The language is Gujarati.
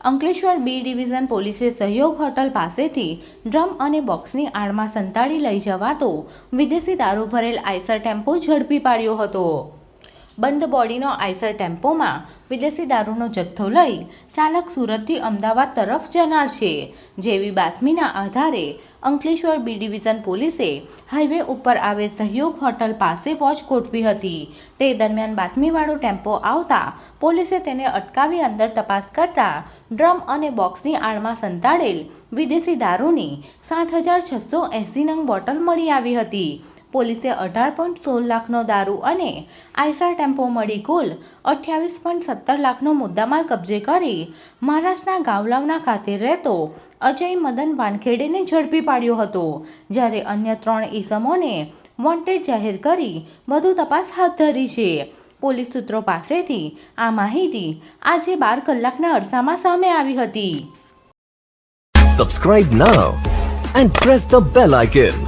અંકલેશ્વર બી ડિવિઝન પોલીસે સહયોગ હોટલ પાસેથી ડ્રમ અને બોક્સની આડમાં સંતાડી લઈ જવાતો વિદેશી દારૂ ભરેલ આઈસર ટેમ્પો ઝડપી પાડ્યો હતો. બંધ બોડીનો આઈસર ટેમ્પોમાં વિદેશી દારૂનો જથ્થો લઈ ચાલક સુરતથી અમદાવાદ તરફ જનાર છે. જેવી બાતમીના આધારે અંકલેશ્વર બી ડિવિઝન પોલીસે હાઈવે ઉપર આવેલ સહયોગ હોટલ પાસે વોચ ગોઠવી હતી. તે દરમિયાન બાતમીવાળો ટેમ્પો આવતા પોલીસે તેને અટકાવી અંદર તપાસ કરતા ડ્રમ અને બોક્સની આડમાં સંતાડેલ વિદેશી દારૂની સાત હજાર છસો એંસી નંગ બોટલ મળી આવી હતી. પોલીસે અઢાર પોઈન્ટ સોળ લાખનો દારૂ અને આઈસર ટેમ્પો મળી કુલ અઠ્યાવીસ પોઈન્ટ સત્તર લાખનો મુદ્દામાલ કબજે કરી મહારાષ્ટ્રના ગાવલાવના ખાતે રહેતો અજય મદન વાનખેડેને ઝડપી પાડ્યો હતો, જ્યારે અન્ય ત્રણ ઈસમોને વોન્ટેડ જાહેર કરી વધુ તપાસ હાથ ધરી છે પોલીસ સૂત્રો પાસેથી આ માહિતી આજે બાર કલાકના અરસામાં સામે આવી હતી subscribe now and press the bell icon.